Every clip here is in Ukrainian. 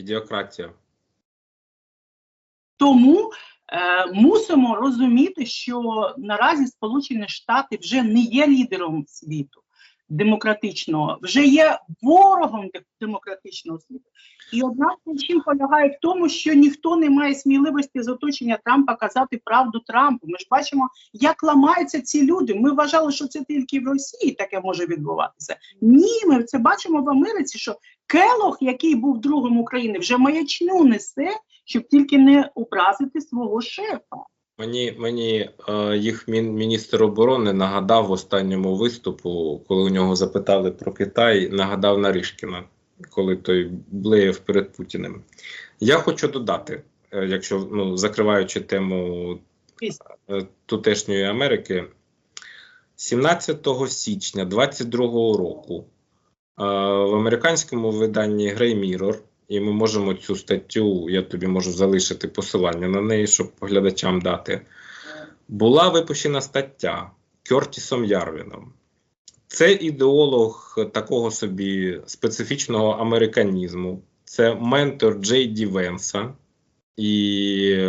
ідіократія. Тому е, мусимо розуміти, що наразі Сполучені Штати вже не є лідером світу демократичного, вже є ворогом демократичного світу. І одна з причин полягає в тому, що ніхто не має сміливості з оточення Трампа казати правду Трампу. Ми ж бачимо, як ламаються ці люди. Ми вважали, що це тільки в Росії таке може відбуватися. Ні, ми це бачимо в Америці, що Келох, який був другом України, вже маячню несе, щоб тільки не образити свого шефа. Мені мені е, їх мін, міністр оборони нагадав в останньому виступу, коли у нього запитали про Китай, нагадав Наришкіна, коли той блеяв перед Путіним. Я хочу додати, е, якщо ну закриваючи тему е, тутешньої Америки, 17 січня 22 року е, в американському виданні Grey Mirror, і ми можемо цю статтю, я тобі можу залишити посилання на неї, щоб глядачам дати. Була випущена стаття Кертісом Ярвіном. Це ідеолог такого собі специфічного американізму. Це ментор Джей Ді Венса і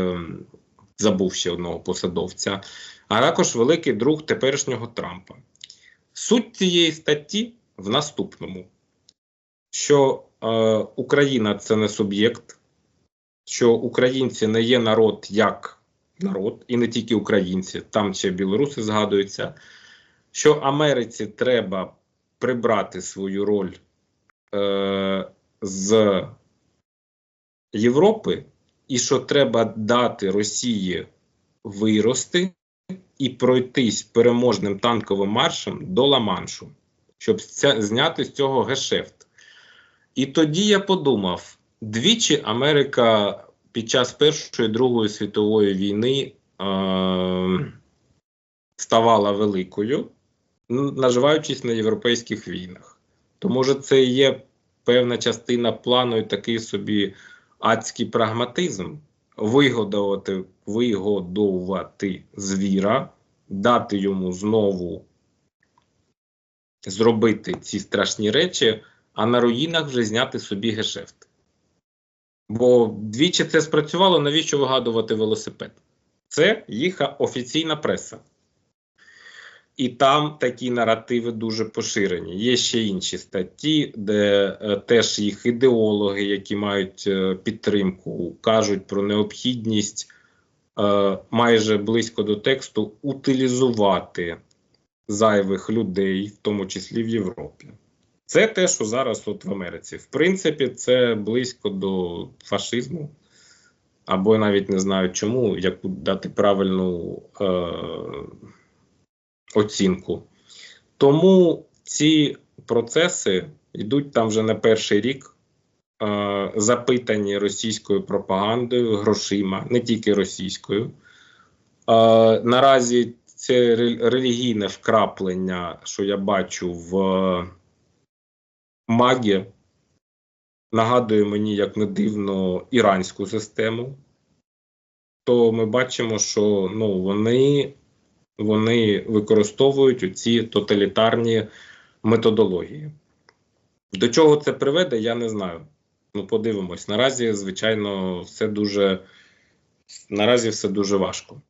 забув ще одного посадовця, а також великий друг теперішнього Трампа. Суть цієї статті в наступному: що е, Україна це не суб'єкт, що українці не є народ як народ, і не тільки українці, там ще білоруси згадуються, що Америці треба прибрати свою роль е, з Європи, і що треба дати Росії вирости і пройтись переможним танковим маршем до Ла-Маншу, щоб зняти з цього гешефт. І тоді я подумав: двічі Америка під час Першої і Другої світової війни е- ставала великою, наживаючись на європейських війнах. То може це є певна частина плану і такий собі адський прагматизм вигодувати, вигодувати звіра, дати йому знову зробити ці страшні речі, а на руїнах вже зняти собі гешефт. Бо двічі це спрацювало, навіщо вигадувати велосипед? Це їх офіційна преса. І там такі наративи дуже поширені. Є ще інші статті, де е, теж їх ідеологи, які мають е, підтримку, кажуть про необхідність е, майже близько до тексту утилізувати зайвих людей, в тому числі в Європі. Це те, що зараз от в Америці. В принципі, це близько до фашизму, або навіть не знаю чому, яку дати правильну е, оцінку. Тому ці процеси йдуть там вже не перший рік, е, запитані російською пропагандою, грошима, не тільки російською. Е, наразі це релігійне вкраплення, що я бачу в магі, нагадує мені, як не дивно, іранську систему. То ми бачимо, що ну, вони, вони використовують ці тоталітарні методології. До чого це приведе, я не знаю. Ну, подивимось. Наразі, звичайно, все дуже наразі все дуже важко.